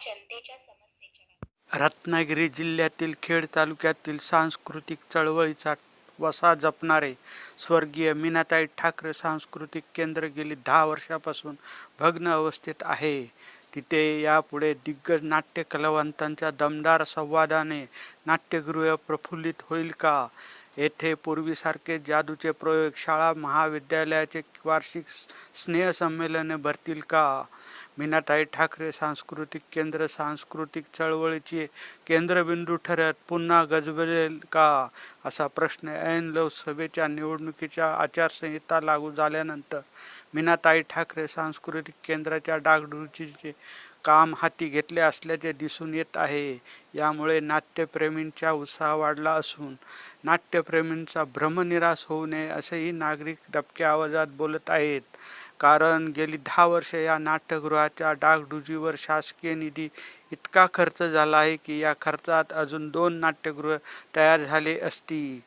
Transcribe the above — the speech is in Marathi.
जनतेच्या समस्येच्या रत्नागिरी जिल्ह्यातील खेड तालुक्यातील सांस्कृतिक चळवळीचा वसा जपणारे स्वर्गीय मीनाताई ठाकरे सांस्कृतिक केंद्र गेली दहा वर्षापासून भग्न अवस्थेत आहे. तिथे यापुढे दिग्गज नाट्य कलावंतांच्या दमदार संवादाने नाट्यगृह प्रफुल्लित होईल का? येथे पूर्वीसारखे जादूचे प्रयोग शाळा महाविद्यालयाचे वार्षिक स्नेहसंमेलने भरतील का? मीनाताई ठाकरे सांस्कृतिक केंद्र सांस्कृतिक चळवळीचे केंद्रबिंदू ठरत पुन्हा गजबजेल का? असा प्रश्न ऐन लोकसभेच्या निवडणुकीच्या आचारसंहिता लागू झाल्यानंतर मीनाताई ठाकरे सांस्कृतिक केंद्राच्या डागडुजीचे काम हाती घेतले असल्याचे दिसून येत आहे. यामुळे नाट्यप्रेमींचा उत्साह वाढला असून नाट्यप्रेमींचा भ्रमनिराश होऊ नये असेही नागरिक दबक्या आवाजात बोलत आहेत. कारण गेली दहा वर्षे या नाट्यगृहाच्या डागडुजीवर शासकीय निधी इतका खर्च झाला आहे की या खर्चात अजून दोन नाट्यगृह तयार झाले असती